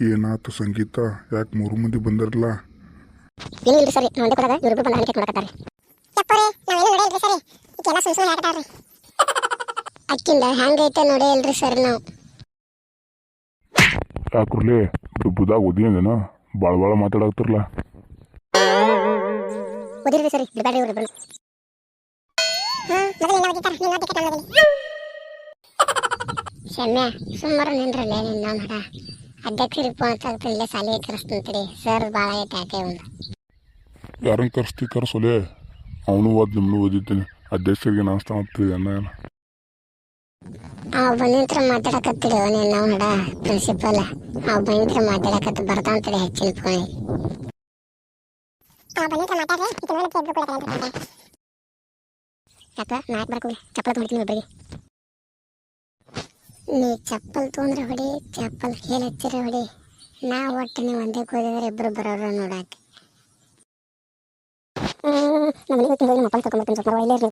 ಏನಾತು ಸಂಗೀತ? ಯಾಕೆ ಮೂರು ಮಂದಿ ಬಂದಿರಲ್ಲ ಏನಿಲ್ರಿ ಸರಿ ಒಂದೇ ಕೊಡಾಗ ಇವ್ರಿಬ್ರು ಬಂದ ಹಣಿಕೆ ನೋಡಕತ್ತಾರ ಯಪ್ಪೋರೆ ನಾವೇನು ನೋಡಿಲ್ರಿ ಸರಿ. ಈಕೆಲ್ಲ ಸುಳ್ಳು ಸುಳ್ಳು ಆಟಾಡ್ರಿ ಅಕ್ಕಿಂದ ಹೆಂಗೈತೆ ನೋಡೇ ಇಲ್ರಿ ಸರ್ ನಾವು. ಯಾಕ್ರಲೇ ಡುಬ್ಬುದಾಗ ಓದಿಯಂದೇನ ಭಾಳ ಭಾಳ ಮಾತಾಡಕ್ತಿರಲ್ಲ ಓದಿರ್ರಿ ಸರಿ ಬಿಡಬೇಡ್ರಿ ಇವ್ರಿಬ್ರು ಶಮ್ಯ ನಿಂದ್ರಲ್ಲೇ ನಿನ್ನ ಮಡ ಅಧ್ಯಕ್ಷರಿಗೆ ಫೋನ್ ಹಚ್ಚಾಕ್ತ ಇಲ್ಲೇ ಸಾಲಿಗೆ ಕರೆಸ್ತಂತಡಿ ಸರ್ ಭಾಳ ಐತೆ ಯಾಕೆ ಒಂದು? ಯಾರನ್ನ ಕರೆಸ್ತಿ ಕರೆಸೋಲೆ? ಅವನು ಓದ್ ನಿಮ್ಮನ್ನು ಓದಿದ್ದೀನಿ. ಅಧ್ಯಕ್ಷರಿಗೆ ನಾಷ್ಟ ಮಾಡ್ತೀವಿ ಅನ್ನ ಏನ? ಅವ್ ಬಂದಿಂತ್ರ ಮಾತಾಡಕತ್ತಿಡಿ ನಿನ್ನ ಮಡ ಪ್ರಿನ್ಸಿಪಲ್ ಅವ್ ಬಂದಿಂತ್ರ ಮಾತಾಡಕತ್ತ ಬರ್ತಾಂತಡಿ ಹೆಚ್ಚಿನ ಫೋನ್ ಆ ಬಂದಿತ್ರ ಮಾತಾಡ್ರಿ. ಕೊಡ್ತಾರೆ ಅಂತ ಯಾಕ? ಬರಕೋಗಿ ಚಪ್ಪಲ್ ತೊಗೊಂಡಿದ್ದೀನಿ ಒಬ್ಬರಿಗೆ ನೀ ಚಪ್ಪಲ್ ತೊಗೊಂಡ್ರೆ ಹೊಡಿ, ಚಪ್ಪಲ್ ಕೇಳಿ ಹಚ್ಚಿರ ಹೊಡಿ. ನಾ ಒಟ್ಟು ನೀವು ಒಂದೇ ಕೂದಿದ್ರೆ ಇಬ್ರು ಬರೋರು ನೋಡಕ್ಕೆ. ನಮ್ಮ ಮನೆಗೆ ಹೋಗಿ ಮೊಬೈಲ್ ತಗೊಂಡ್ಬರ್ತೀನಿ ಸ್ವಲ್ಪ, ಇಲ್ಲೇ